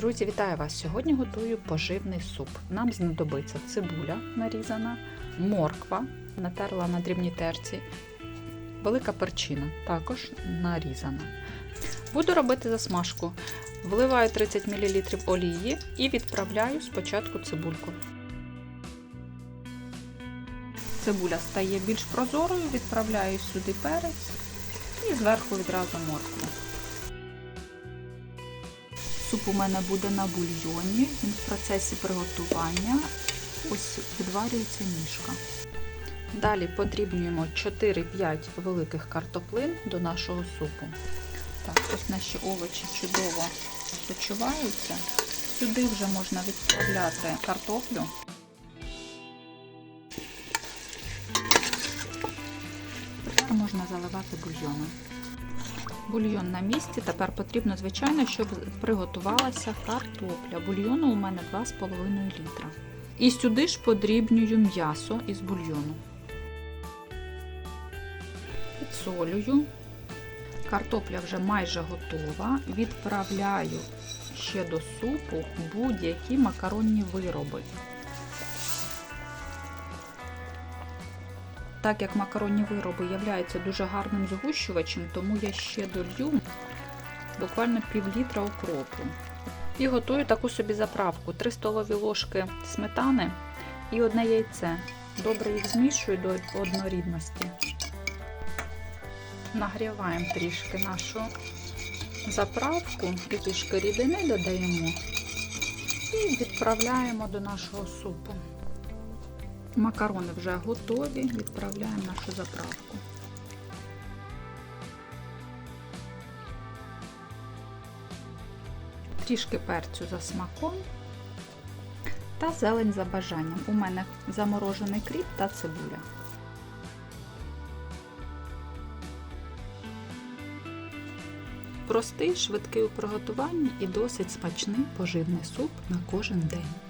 Друзі, вітаю вас! Сьогодні готую поживний суп. Нам знадобиться цибуля нарізана, морква, натерла на дрібній терці, велика перчина, також нарізана. Буду робити засмажку. Вливаю 30 мл олії і відправляю спочатку цибульку. Цибуля стає більш прозорою, відправляю сюди перець і зверху відразу моркву. Суп у мене буде на бульйоні, він в процесі приготування. Ось відварюється ніжка. Далі подрібнюємо 4-5 великих картоплин до нашого супу. Так, ось наші овочі чудово почуваються. Сюди вже можна відправляти картоплю. Тепер можна заливати бульйоном. Бульйон на місці. Тепер потрібно, звичайно, щоб приготувалася картопля. Бульйону у мене 2,5 літра. І сюди ж подрібнюю м'ясо із бульйону. Підсолюю. Картопля вже майже готова. Відправляю ще до супу будь-які макаронні вироби. Так як макаронні вироби являються дуже гарним згущувачем, тому я ще долью буквально пів літра укропу. І готую таку собі заправку: 3 столові ложки сметани і одне яйце. Добре їх змішую до однорідності. Нагріваємо трішки нашу заправку і трішки рідини додаємо і відправляємо до нашого супу. Макарони вже готові, відправляємо нашу заправку. Трішки перцю за смаком та зелень за бажанням. У мене заморожений кріп та цибуля. Простий, швидкий у приготуванні і досить смачний поживний суп на кожен день.